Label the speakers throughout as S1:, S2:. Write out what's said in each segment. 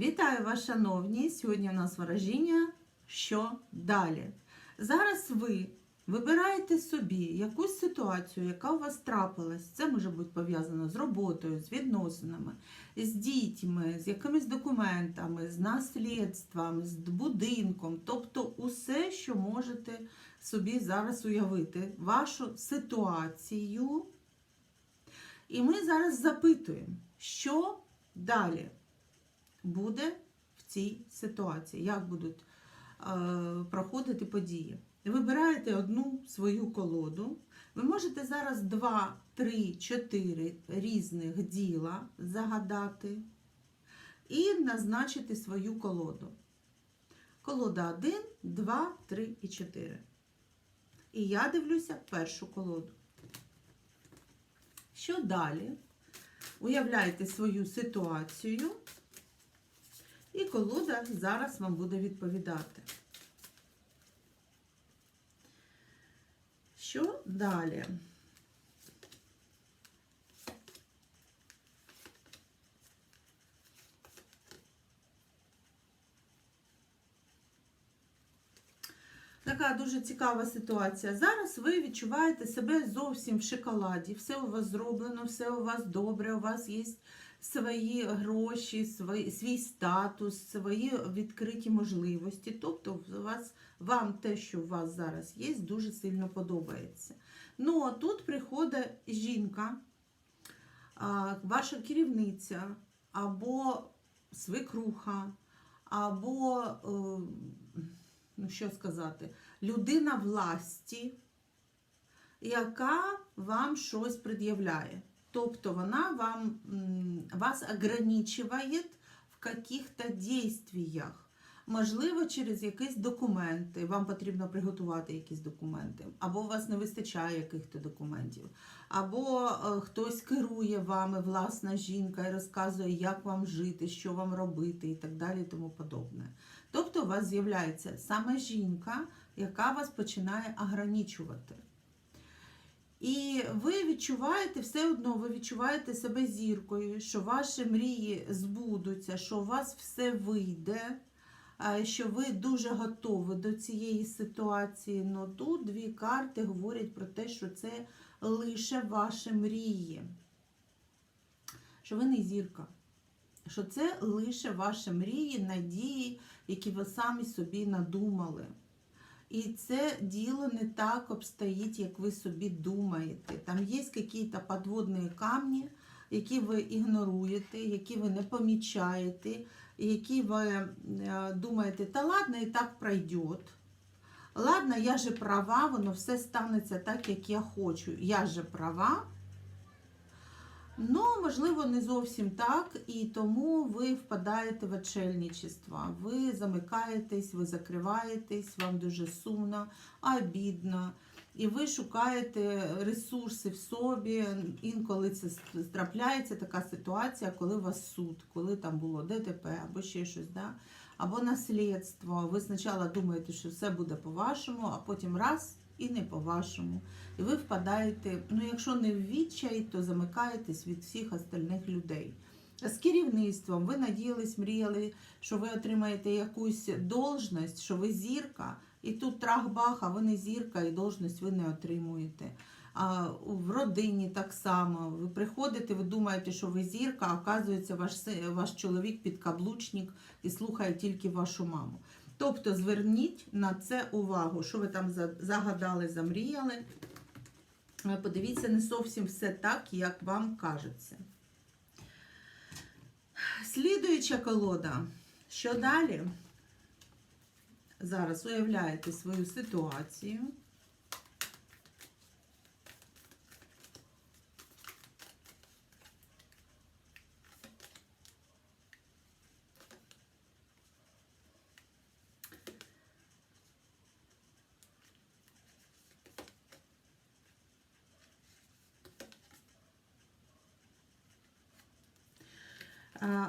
S1: Вітаю вас, шановні! Сьогодні у нас ворожіння що далі. Зараз ви вибираєте собі якусь ситуацію, яка у вас трапилась. Це може бути пов'язано з роботою, з відносинами, з дітьми, з якимись документами, з наслідством, з будинком. Тобто усе, що можете собі зараз уявити, вашу ситуацію. І ми зараз запитуємо, що далі буде в цій ситуації, як будуть е, проходити події. Вибираєте одну свою колоду. Ви можете зараз два, три, чотири різних діла загадати і назначити свою колоду. Колода 1, 2, 3 і 4. І я дивлюся першу колоду. Що далі? Уявляйте свою ситуацію, і колода зараз вам буде відповідати. Що далі? Така дуже цікава ситуація. Зараз ви відчуваєте себе зовсім в шоколаді. Все у вас зроблено, все у вас добре, у вас є свої гроші, свій, свій статус, свої відкриті можливості. Тобто вас, вам те, що у вас зараз є, дуже сильно подобається. Ну, а тут приходить жінка, ваша керівниця, або свекруха, або, е, ну що сказати, людина власті, яка вам щось пред'являє. Тобто вона вам, вас ограничиває в каких-то действиях. Можливо, через якісь документи, вам потрібно приготувати якісь документи, або у вас не вистачає якихось документів, або е, хтось керує вами, власна жінка, і розказує, як вам жити, що вам робити, і так далі, і тому подобне. Тобто у вас з'являється саме жінка, яка вас починає ограничувати. І ви відчуваєте все одно, ви відчуваєте себе зіркою, що ваші мрії збудуться, що у вас все вийде, що ви дуже готові до цієї ситуації. Но тут дві карти говорять про те, що це лише ваші мрії, що ви не зірка. Що це лише ваші мрії, надії, які ви самі собі надумали. І це діло не так обстоїть, як ви собі думаєте. Там є якісь підводні камні, які ви ігноруєте, які ви не помічаєте, які ви е, думаєте, та ладно, і так пройде. Ладно, я же права, воно все станеться так, як я хочу. Я же права. Ну, можливо, не зовсім так, і тому ви впадаєте в очельничество. Ви замикаєтесь, ви закриваєтесь, вам дуже сумно, обідно. І ви шукаєте ресурси в собі. Інколи це трапляється така ситуація, коли у вас суд, коли там було ДТП або ще щось, да? або наслідство. Ви спочатку думаєте, що все буде по-вашому, а потім раз і не по-вашому. І ви впадаєте, ну якщо не в відчай, то замикаєтесь від всіх остальних людей. З керівництвом ви надіялись, мріяли, що ви отримаєте якусь должність, що ви зірка, і тут трах-бах, а ви не зірка, і должність ви не отримуєте. А в родині так само. Ви приходите, ви думаєте, що ви зірка, а оказується, ваш, ваш чоловік підкаблучник і слухає тільки вашу маму. Тобто зверніть на це увагу, що ви там загадали, замріяли. Подивіться, не зовсім все так, як вам кажеться. Слідуюча колода. Що далі? Зараз уявляєте свою ситуацію.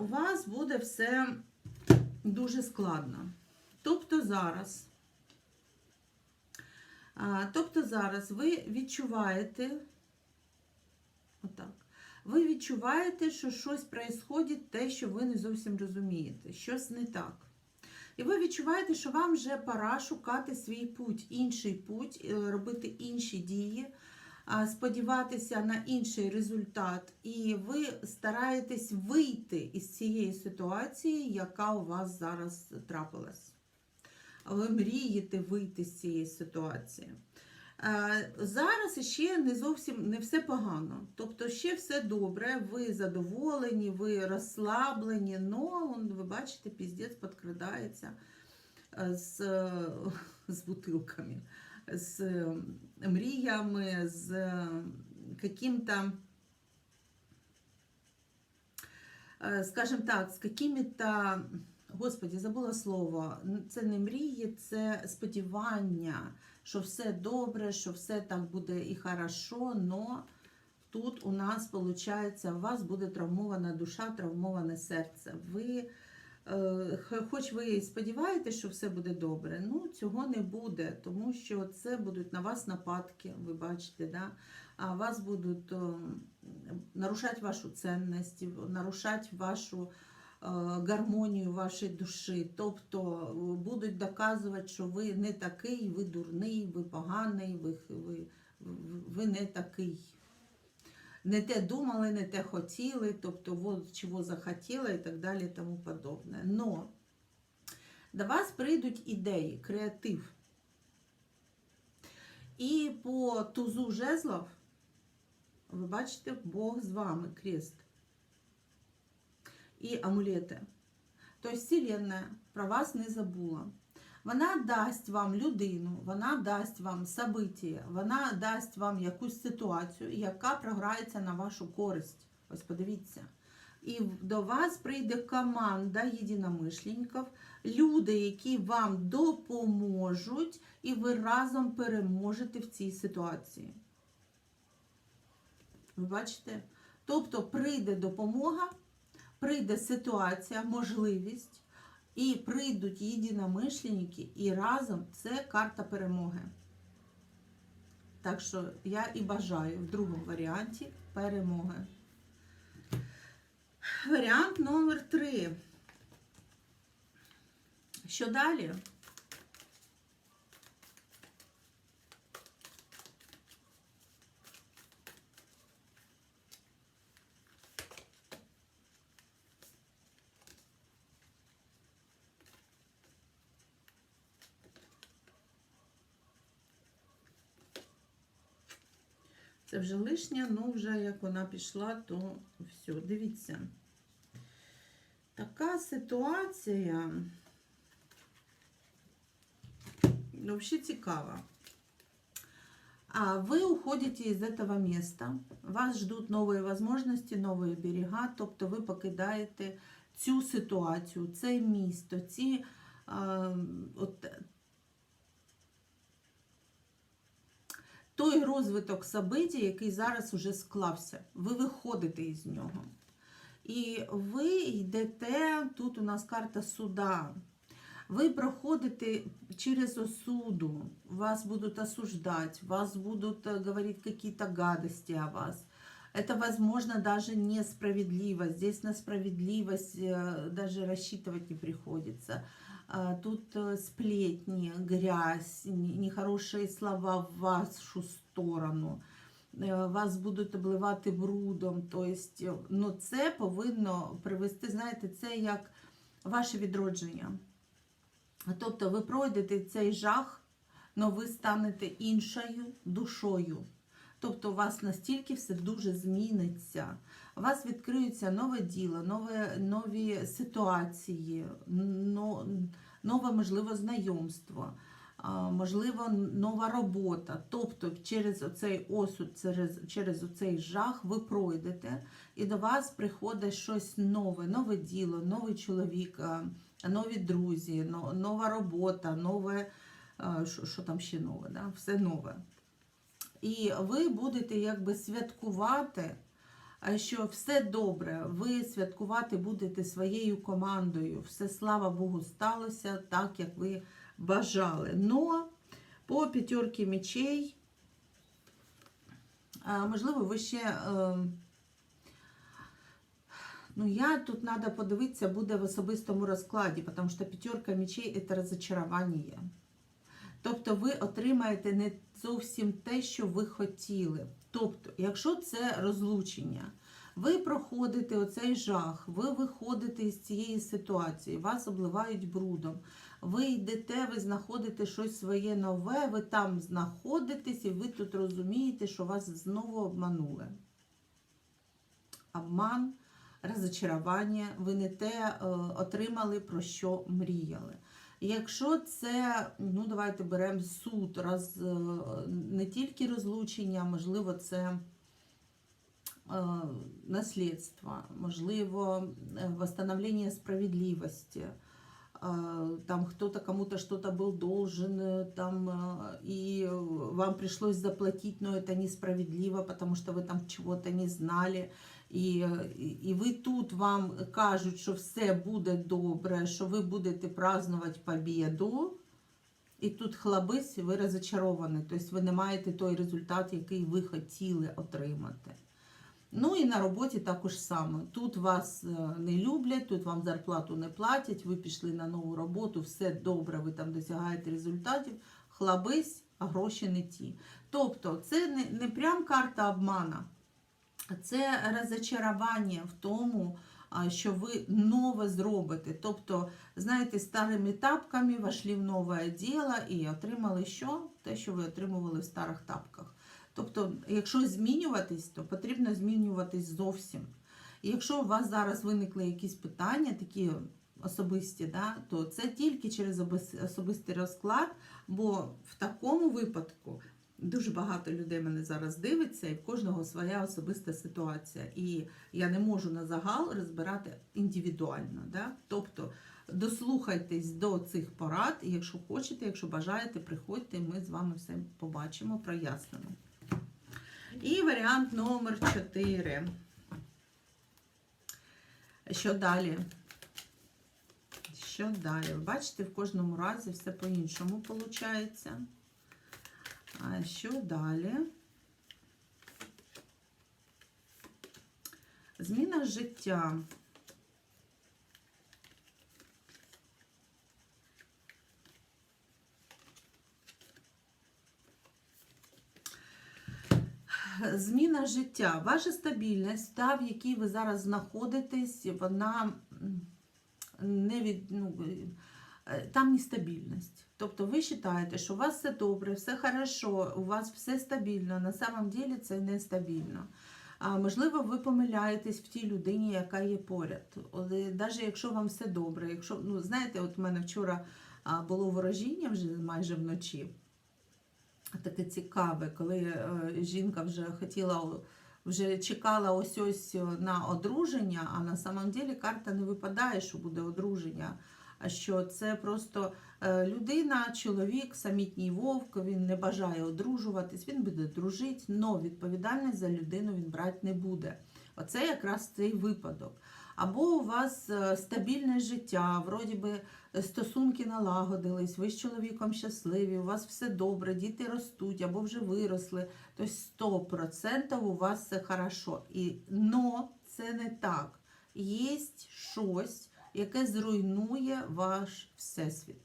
S1: У вас буде все дуже складно. Тобто зараз, тобто зараз ви відчуваєте, отак, ви відчуваєте, що щось відбувається, те, що ви не зовсім розумієте, щось не так. І ви відчуваєте, що вам вже пора шукати свій путь, інший путь, е, робити інші дії, сподіватися на інший результат. І ви стараєтесь вийти із цієї ситуації, яка у вас зараз трапилась. Ви мрієте вийти з цієї ситуації. Е, Зараз ще не зовсім не все погано. Тобто ще все добре, ви задоволені, ви розслаблені, але ви бачите, піздець підкрадається е, з, з бутилками, з е, мріями, з е, каким-то, е, скажімо так, з какими-то, господі, забула слово, це не мрії, це сподівання що все добре, що все так буде і хорошо, но тут у нас виходить, у вас буде травмована душа, травмоване серце. Ви, хоч ви і сподіваєтесь, що все буде добре, ну цього не буде, тому що це будуть на вас нападки, ви бачите, да? а вас будуть е, нарушати вашу цінність, нарушати вашу е, гармонію вашої душі. Тобто е, будуть доказувати, що ви не такий, ви дурний, ви поганий, ви, ви, ви не такий. Не те думали, не те хотіли, тобто от чого захотіли і так далі, і тому подобне. Но до вас прийдуть ідеї, креатив. І по тузу жезлов, ви бачите, Бог з вами, крест і амулети. Тобто Вселенная про вас не забула. Вона дасть вам людину, вона дасть вам событие, вона дасть вам якусь ситуацію, яка програється на вашу користь. Ось подивіться. І до вас прийде команда єдиномишленників, люди, які вам допоможуть, і ви разом переможете в цій ситуації. Ви бачите? Тобто прийде допомога, прийде ситуація, можливість, і прийдуть єдиномишленники, і разом це карта перемоги. Так що я і бажаю в другому варіанті перемоги. Варіант номер 3. Що далі? Це вже лишня, ну вже як вона пішла, то все. Дивіться. Така ситуація ну, взагалі цікава. А вы уходите из этого места, вас ждуть нові можливості, нові берега, тобто ви покидаєте цю ситуацію, це місто, ці а, от, той розвиток событий, який зараз уже склався. Ви виходите із нього. І ви йдете, тут у нас карта суда. Ви проходите через осуду, вас будут осуждать, вас будут э, говорить какие-то гадости о вас. Это, возможно, даже несправедливо. Здесь на справедливость э, даже рассчитывать не приходится. Тут э, сплетни, грязь, не- нехорошие слова в вашу сторону. Е, Вас будуть обливати брудом. Тобто, ну, це повинно привести, знаєте, це як ваше відродження. Тобто ви пройдете цей жах, але ви станете іншою душою. Тобто у вас настільки все дуже зміниться. У вас відкриються нове діло, нове, нові ситуації, но, нове, можливо, знайомство, можливо, нова робота. Тобто через оцей осуд, через, через оцей жах ви пройдете, і до вас приходить щось нове, нове діло, новий чоловік, нові друзі, нова робота, нове, що, там ще нове, да? все нове. І ви будете якби святкувати, що все добре. Ви святкувати будете своєю командою. Все, слава Богу, сталося так, як ви бажали. Но по п'ятерки мечей, можливо, ви ще е, Ну, я тут треба подивитися, буде в особистому розкладі, тому що п'ятерка мечей це розочарування. Тобто ви отримаєте не зовсім те, що ви хотіли. Тобто, якщо це розлучення, ви проходите оцей жах, ви виходите з цієї ситуації, вас обливають брудом, ви йдете, ви знаходите щось своє нове, ви там знаходитесь, і ви тут розумієте, що вас знову обманули. Обман, розочарування, ви не те е, отримали, про що мріяли. Якщо це, ну давайте беремо суд, роз, е, не тільки розлучення, можливо, це е, наслідство, можливо, е, восстановление справедливости, е, там кто-то кому-то что-то был должен, э, там, э, и вам пришлось заплатить, но это несправедливо, потому что вы там чего-то не знали. І, і ви тут вам кажуть, що все буде добре, що ви будете празднувати побіду, і тут хлабись, ви розочаровані. Тобто ви не маєте той результат, який ви хотіли отримати. Ну і на роботі також саме. Тут вас е, не люблять, тут вам зарплату не платять, ви пішли на нову роботу, все добре, ви там досягаєте результатів, хлабись, а гроші не ті. Тобто це не, не прям карта обмана. Це розочарування в тому, що ви нове зробите. Тобто, знаєте, старими тапками вошли в нове діло і отримали що? Те, що ви отримували в старих тапках. Тобто, якщо змінюватись, то потрібно змінюватись зовсім. І якщо у вас зараз виникли якісь питання, такі особисті, да, то це тільки через особистий розклад, бо в такому випадку Дуже багато людей мене зараз дивиться, і в кожного своя особиста ситуація. І я не можу на загал розбирати індивідуально. Да? Тобто дослухайтесь до цих порад, і якщо хочете, якщо бажаєте, приходьте, ми з вами все побачимо, прояснимо. І варіант номер 4. Що далі? Що далі? Бачите, в кожному разі все по-іншому виходить. А що далі? Зміна життя. Зміна життя. Ваша стабільність, та, в якій ви зараз знаходитесь, вона не від, ну, там нестабільність. Тобто ви вважаєте, що у вас все добре, все хорошо, у вас все стабільно. На самом деле це нестабільно. А, можливо, ви помиляєтесь в тій людині, яка є поряд. Навіть якщо вам все добре, якщо, ну, знаєте, от у мене вчора було ворожіння вже майже вночі. Таке цікаве, коли е, жінка вже хотіла, вже чекала ось ось на одруження, а на самом деле карта не випадає, що буде одруження. Що це просто е, людина, чоловік, самітній вовк, він не бажає одружуватись, він буде дружити, але відповідальність за людину він брати не буде. Оце якраз цей випадок. Або у вас е, стабільне життя, вроді би стосунки налагодились, ви з чоловіком щасливі, у вас все добре, діти ростуть або вже виросли. Тобто 100% у вас все хорошо. І, но це не так. Є щось яке зруйнує ваш всесвіт,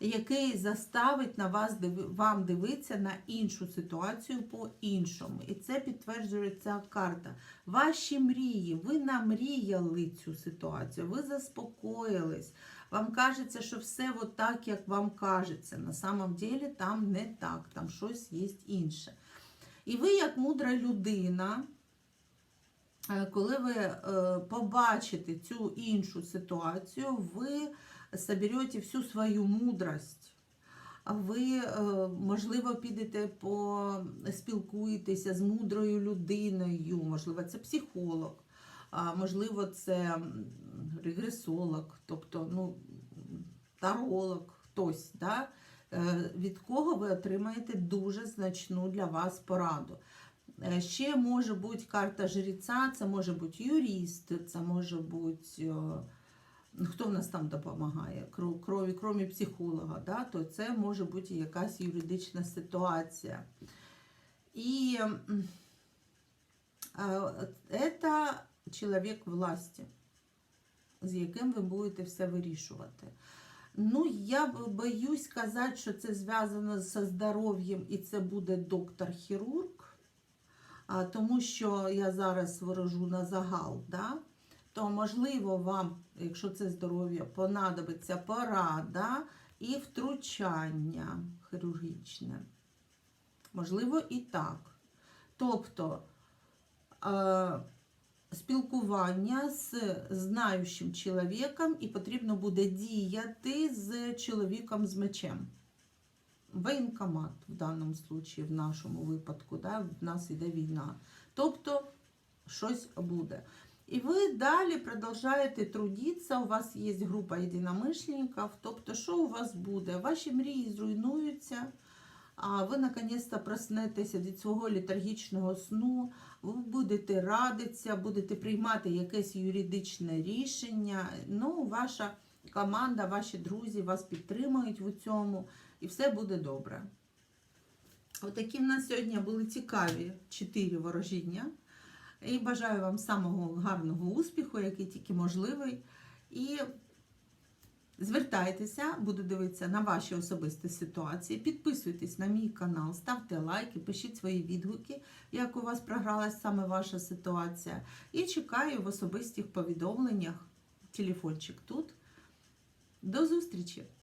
S1: який заставить на вас вам дивитися на іншу ситуацію по-іншому. І це підтверджує ця карта. Ваші мрії, ви намріяли цю ситуацію, ви заспокоїлись. Вам кажеться, що все от так, як вам кажеться. На самом деле там не так, там щось є інше. І ви, як мудра людина, коли ви е, побачите цю іншу ситуацію, ви соберете всю свою мудрость. Ви, е, можливо, підете поспілкуєтеся з мудрою людиною, можливо, це психолог, можливо, це регресолог, тобто ну, таролог, хтось, да? від кого ви отримаєте дуже значну для вас пораду. Е, ще може бути карта жреця, це може бути юрист, це може бути. Е, хто в нас там допомагає? Крові, крім психолога, да? то це може бути якась юридична ситуація. І це чоловік власті, з яким ви будете все вирішувати. Ну, я боюсь казати, що це зв'язано зі здоров'ям і це буде доктор-хірург, тому що я зараз ворожу на загал, да? то можливо вам, якщо це здоров'я, понадобиться порада і втручання хірургічне. Можливо, і так. Тобто спілкування з знаючим чоловіком, і потрібно буде діяти з чоловіком з мечем. Воєнкомат в даному случаї, в нашому випадку, да, в нас іде війна. Тобто щось буде. І ви далі продовжуєте трудитися, у вас є група єдиномишленників, тобто що у вас буде? Ваші мрії зруйнуються, а ви наконець-то проснетеся від свого літаргічного сну, ви будете радитися, будете приймати якесь юридичне рішення. Ну, ваша команда, ваші друзі вас підтримують в цьому, і все буде добре. Отакі в нас сьогодні були цікаві чотири ворожіння. І бажаю вам самого гарного успіху, який тільки можливий. І звертайтеся, буду дивитися на ваші особисті ситуації. Підписуйтесь на мій канал, ставте лайки, пишіть свої відгуки, як у вас програлась саме ваша ситуація. І чекаю в особистих повідомленнях. Телефончик тут. До зустрічі!